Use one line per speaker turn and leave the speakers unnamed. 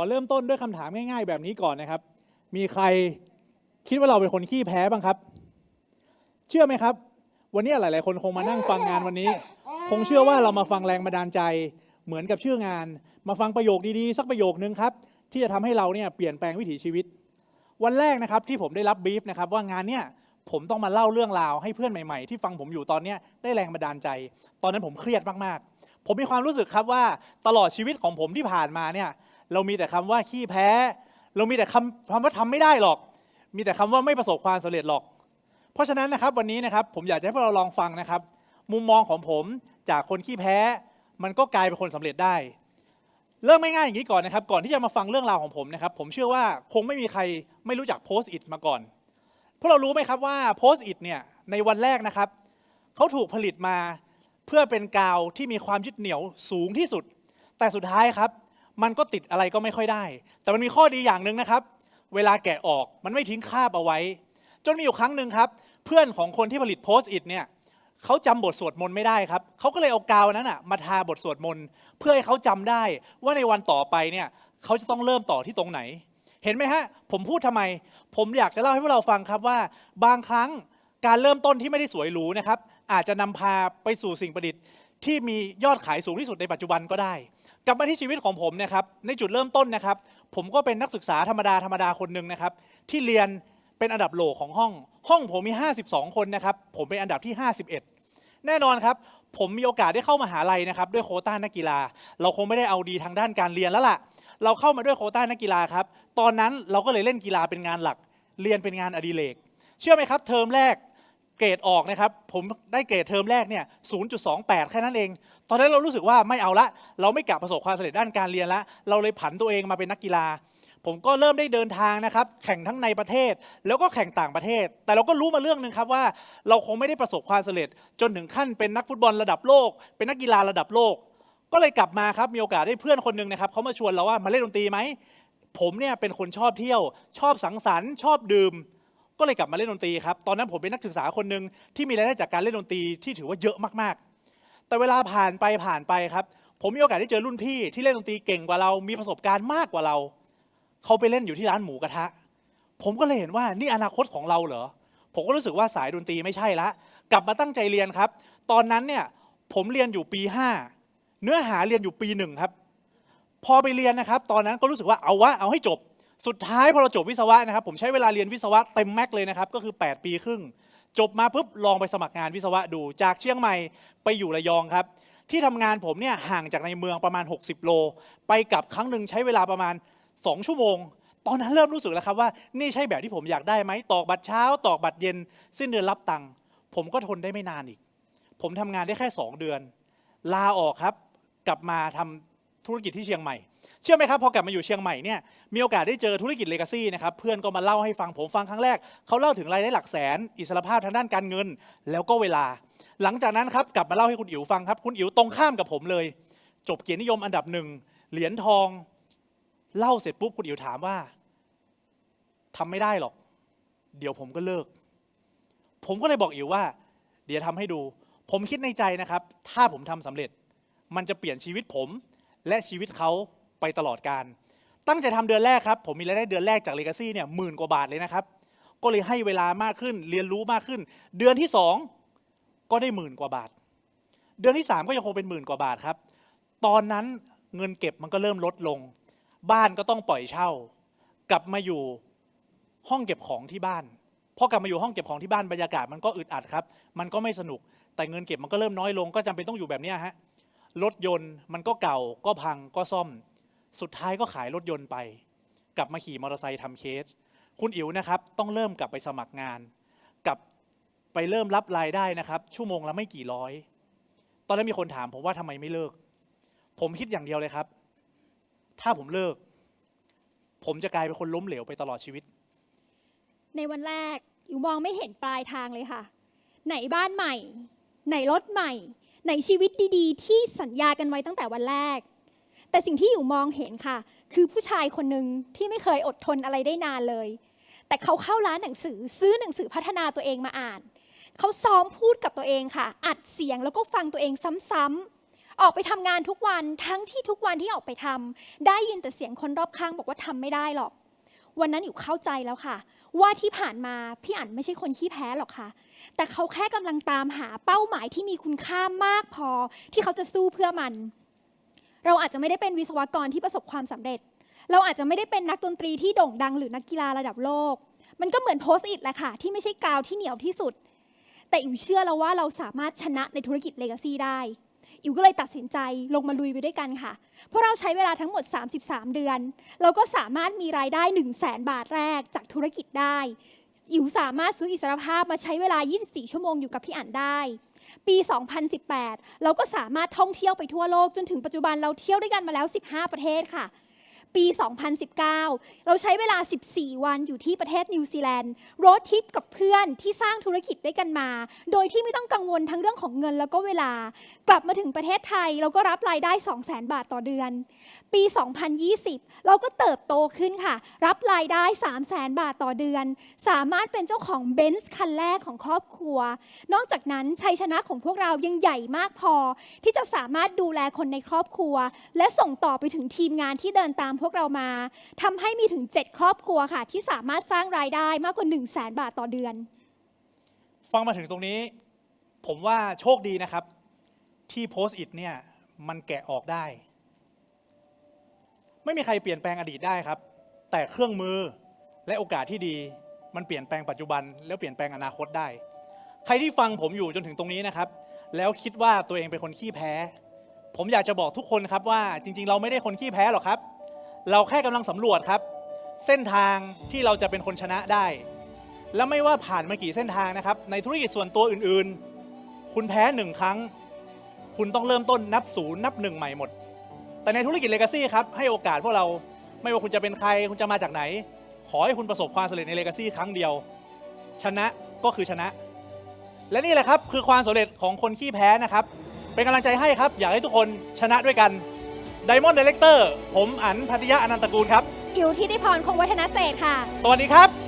อเริ่มต้นด้วยคำถามง่าย ๆ แบบนี้ก่อนนะครับ มีใครคิดว่าเราเป็นคนขี้แพ้บ้างครับ เชื่อไหมครับ วันนี้หลาย ๆ คนคงมานั่งฟังงานวันนี้ คงเชื่อว่าเรามาฟังแรงบันดาลใจ เหมือนกับชื่องาน มาฟังประโยคดี ๆ สักประโยคนึงครับ ที่จะทำให้เราเนี่ยเปลี่ยนแปลงวิถีชีวิต วันแรกนะครับที่ผมได้รับบีฟนะครับว่างานเนี่ยผมต้องมาเล่าเรื่องราวให้เพื่อนใหม่ ๆ ที่ฟังผมอยู่ตอนนี้ได้แรงบันดาลใจ ตอนนั้นผมเครียดมาก ๆ ผมมีความรู้สึกครับว่าตลอดชีวิตของผมที่ผ่านมาเนี่ย เรามีแต่คำว่าขี้แพ้ เรามีแต่คำคำว่าทำไม่ได้หรอก มีแต่คำว่าไม่ประสบความสำเร็จหรอก เพราะฉะนั้นนะครับวันนี้นะครับผมอยากจะให้พวกเราลองฟังนะครับ มุมมองของผมจากคนขี้แพ้ มันก็กลายเป็นคนสำเร็จได้ เริ่มไม่ง่ายอย่างนี้ก่อนนะครับ ก่อนที่จะมาฟังเรื่องราวของผมนะครับ ผมเชื่อว่าคงไม่มีใครไม่รู้จักโพสต์อิทมาก่อนพวกเรารู้ไหมครับว่าโพสต์อิทเนี่ยในวันแรกนะครับเขาถูกผลิตมาเพื่อเป็นกาวที่มีความยึดเหนี่ยวสูงที่สุด แต่สุดท้ายครับ มันก็ติดอะไรก็ไม่ค่อยได้ แต่มันมีข้อดีอย่างหนึ่งนะครับ เวลาแกะออกมันไม่ทิ้งคราบเอาไว้ จนมีอยู่ครั้งหนึ่งครับ เพื่อนของคนที่ผลิตโพสต์อิทเนี่ยเขาจำบทสวดมนต์ไม่ได้ครับเขาก็เลยเอากาวนั้นอะมาทาบทสวดมนต์เพื่อให้เขาจำได้ว่าในวันต่อไปเนี่ยเขาจะต้องเริ่มต่อที่ตรงไหน เห็นไหมฮะ ผมพูดทำไม ผมอยากจะเล่าให้พวกเราฟังครับว่า บางครั้งการเริ่มต้นที่ไม่ได้สวยหรูนะครับอาจจะนำพาไปสู่สิ่งประดิษฐ์ที่มียอดขายสูงที่สุดในปัจจุบันก็ได้ กลับมาที่ชีวิตของผมนะครับในจุดเริ่มต้นนะครับ ผมก็เป็นนักศึกษาธรรมดาธรรมดาคนหนึ่งนะครับที่เรียนเป็นอันดับโหลของห้อง ห้องผมมี 52 คนนะครับผมเป็นอันดับที่ 51 แน่นอนครับ ผมมีโอกาสได้เข้ามหาลัยนะครับด้วยโคต้านักกีฬา เราคงไม่ได้เอาดีทางด้านการเรียนแล้วล่ะ เราเข้ามาด้วยโคต้านักกีฬาครับตอนนั้นเราก็เลยเล่นกีฬาเป็นงานหลัก เรียนเป็นงานอดิเรกเชื่อไหมครับ เทอมแรก เกรดออกนะครับ ผมได้เกรดเทอมแรกเนี่ย 0.28 แค่นั้นเอง ตอนนั้นเรารู้สึกว่าไม่เอาละ เราไม่กะประสบความสำเร็จด้านการเรียนละ เราเลยผันตัวเองมาเป็นนักกีฬา ผมก็เริ่มได้เดินทางนะครับ แข่งทั้งในประเทศ แล้วก็แข่งต่างประเทศ แต่เราก็รู้มาเรื่องหนึ่งครับว่า เราคงไม่ได้ประสบความสำเร็จ จนถึงขั้นเป็นนักฟุตบอลระดับโลก เป็นนักกีฬาระดับโลก ก็เลยกลับมาครับ มีโอกาสได้เพื่อนคนหนึ่งนะครับเขามาชวนเราว่ามาเล่นดนตรีไหม ผมเนี่ยเป็นคนชอบเที่ยว ชอบสังสรรค์ ชอบดื่ม ก็เลยกลับมาเล่นดนตรีครับ ตอนนั้นผมเป็นนักศึกษาคนหนึ่งที่มีรายได้จากการเล่นดนตรีที่ถือว่าเยอะมากๆ แต่เวลาผ่านไปผ่านไปครับ ผมมีโอกาสได้เจอรุ่นพี่ที่เล่นดนตรีเก่งกว่าเรา มีประสบการณ์มากกว่าเรา เขาไปเล่นอยู่ที่ร้านหมูกระทะ ผมก็เลยเห็นว่านี่อนาคตของเราเหรอ ผมก็รู้สึกว่าสายดนตรีไม่ใช่ละ กลับมาตั้งใจเรียนครับ ตอนนั้นเนี่ยผมเรียนอยู่ปี 5 เนื้อหาเรียนอยู่ปีหนึ่งครับ พอไปเรียนนะครับ ตอนนั้นก็รู้สึกว่าเอาวะเอาให้จบ สุดท้ายพอเราจบวิศวะนะครับผมใช้เวลาเรียนวิศวะเต็มแม็กเลยนะครับก็คือ 8 ปีครึ่ง จบมาปุ๊บลองไปสมัครงานวิศวะดู จากเชียงใหม่ไปอยู่ระยองครับ ที่ทำงานผมเนี่ยห่างจากในเมืองประมาณ 60 โล ไปกลับครั้งหนึ่งใช้เวลาประมาณ 2 ชั่วโมง ตอนนั้นเริ่มรู้สึกแล้วครับว่านี่ใช่แบบที่ผมอยากได้ไหมตอกบัตรเช้า ตอกบัตรเย็น สิ้นเดือนรับตังค์ผมก็ทนได้ไม่นานอีก ผมทำงานได้แค่ 2 เดือน ลาออกครับ กลับมาทำ ธุรกิจที่เชียงใหม่ เชื่อไหมครับพอกลับมาอยู่เชียงใหม่เนี่ยมีโอกาสได้เจอธุรกิจเลกาซี่นะครับเพื่อนก็มาเล่าให้ฟังผมฟังครั้งแรกเขาเล่าถึงรายได้หลักแสน อิสรภาพทางด้านการเงิน แล้วก็เวลา หลังจากนั้นครับกลับมาเล่าให้คุณอิ๋วฟังครับคุณอิ๋วตรงข้ามกับผมเลย จบเกียรตินิยมอันดับหนึ่งเหรียญทอง เล่าเสร็จปุ๊บคุณอิ๋วถามว่าทำไม่ได้หรอก เดี๋ยวผมก็เลิก ผมก็เลยบอกอิ๋วว่า เดี๋ยวทำให้ดู ผมคิดในใจนะครับ ถ้าผมทำสำเร็จ มันจะเปลี่ยนชีวิตผม และชีวิตเขาไปตลอดการ ตั้งใจทำเดือนแรกครับ ผมมีรายได้เดือนแรกจากเลกาซี่เนี่ยหมื่นกว่าบาทเลยนะครับ ก็เลยให้เวลามากขึ้นเรียนรู้มากขึ้น เดือนที่สองก็ได้หมื่นกว่าบาท เดือนที่สามก็ยังคงเป็นหมื่นกว่าบาทครับ ตอนนั้นเงินเก็บมันก็เริ่มลดลง บ้านก็ต้องปล่อยเช่า กลับมาอยู่ห้องเก็บของที่บ้านพอกลับมาอยู่ห้องเก็บของที่บ้านบรรยากาศมันก็อึดอัดครับ มันก็ไม่สนุก แต่เงินเก็บมันก็เริ่มน้อยลง ก็จำเป็นต้องอยู่แบบนี้ฮะ รถยนต์มันก็เก่าก็พังก็ซ่อม สุดท้ายก็ขายรถยนต์ไป กลับมาขี่มอเตอร์ไซค์ทำเคส คุณอิ๋วนะครับต้องเริ่มกลับไปสมัครงาน กลับไปเริ่มรับรายได้นะครับ ชั่วโมงละไม่กี่ร้อย ตอนนั้นมีคนถามผมว่าทำไมไม่เลิก ผมคิดอย่างเดียวเลยครับ ถ้าผมเลิก ผมจะกลายเป็นคนล้มเหลวไปตลอดชีวิต
ในวันแรกอยู่มองไม่เห็นปลายทางเลยค่ะ ไหนบ้านใหม่ ไหนรถใหม่ ไหนชีวิตดีๆ ที่สัญญากันไว้ตั้งแต่วันแรก แต่สิ่งที่อยู่มองเห็นค่ะ คือผู้ชายคนหนึ่งที่ไม่เคยอดทนอะไรได้นานเลย แต่เขาเข้าร้านหนังสือซื้อหนังสือพัฒนาตัวเองมาอ่าน เขาซ้อมพูดกับตัวเองค่ะ อัดเสียงแล้วก็ฟังตัวเองซ้ำๆออกไปทำงานทุกวันทั้งที่ทุกวันที่ออกไปทำได้ยินแต่เสียงคนรอบข้างบอกว่าทำไม่ได้หรอก วันนั้นอยู่เข้าใจแล้วค่ะ ว่าที่ผ่านมาพี่อั๋นไม่ใช่คนขี้แพ้หรอกค่ะ แต่เขาแค่กำลังตามหาเป้าหมายที่มีคุณค่ามากพอที่เขาจะสู้เพื่อมัน เราอาจจะไม่ได้เป็นวิศวกรที่ประสบความสำเร็จ เราอาจจะไม่ได้เป็นนักดนตรีที่โด่งดังหรือนักกีฬาระดับโลก มันก็เหมือนโพสต์อิทแหละค่ะที่ไม่ใช่กาวที่เหนียวที่สุด แต่อิวเชื่อแล้วว่าเราสามารถชนะในธุรกิจเลกาซีได้อิวก็เลยตัดสินใจลงมาลุยไปด้วยกันค่ะเพราะเราใช้เวลาทั้งหมด 33 เดือน เราก็สามารถมีรายได้ 1 0 0 0 0แบาทแรกจากธุรกิจได้ อิวสามารถซื้ออิสรภาพมาใช้เวลา 24 ชั่วโมงอยู่กับพี่อั๋นได้ ปี 2018 เราก็สามารถท่องเที่ยวไปทั่วโลกจนถึงปัจจุบันเราเที่ยวด้วยกันมาแล้ว 15 ประเทศค่ะ ปี 2019 เราใช้เวลา 14 วันอยู่ที่ประเทศนิวซีแลนด์โรดทริปกับเพื่อนที่สร้างธุรกิจด้วยกันมา โดยที่ไม่ต้องกังวลทั้งเรื่องของเงินแล้วก็เวลา กลับมาถึงประเทศไทย เราก็รับรายได้ 200,000 บาทต่อเดือน ปี 2020 เราก็เติบโตขึ้นค่ะ รับรายได้ 300,000 บาทต่อเดือน สามารถเป็นเจ้าของเบนซ์คันแรกของครอบครัว นอกจากนั้นชัยชนะของพวกเรายังใหญ่มากพอ ที่จะสามารถดูแลคนในครอบครัว และส่งต่อไปถึงทีมงานที่เดินตามพวกเรามาทำให้มีถึง 7 ครอบครัวค่ะ ที่สามารถสร้างรายได้มากกว่า 1 0 0 0 0แบาทต่อเดือน
ฟังมาถึงตรงนี้ ผมว่าโชคดีนะครับ ที่โพสต์อิทเนี่ยมันแกะออกได้ ไม่มีใครเปลี่ยนแปลงอดีตได้ครับ แต่เครื่องมือและโอกาสที่ดี มันเปลี่ยนแปลงปัจจุบัน แล้วเปลี่ยนแปลงอนาคตได้ ใครที่ฟังผมอยู่จนถึงตรงนี้นะครับ แล้วคิดว่าตัวเองเป็นคนขี้แพ้ ผมอยากจะบอกทุกคนครับว่าจริง ๆ เราไม่ได้คนขี้แพ้หรอกครับ เราแค่กำลังสำรวจครับ เส้นทางที่เราจะเป็นคนชนะได้ แล้วไม่ว่าผ่านมากี่เส้นทางนะครับ ในธุรกิจส่วนตัวอื่นๆ คุณแพ้หนึ่งครั้ง คุณต้องเริ่มต้นนับศูนย์นับหนึ่งใหม่หมด แต่ในธุรกิจเลกาซี่ครับให้โอกาสพวกเราไม่ว่าคุณจะเป็นใครคุณจะมาจากไหน ขอให้คุณประสบความสำเร็จในเลกาซี่ครั้งเดียว ชนะก็คือชนะ และนี่แหละครับคือความสำเร็จของคนขี้แพ้นะครับ เป็นกำลังใจให้ครับ อยากให้ทุกคนชนะด้วยกัน Diamond Director ผมอั๋นพัทยาอนันตกูลครับ
อิวทิติพรคงวัฒนเศรษฐ์ค่ะ
สวัสดีครับ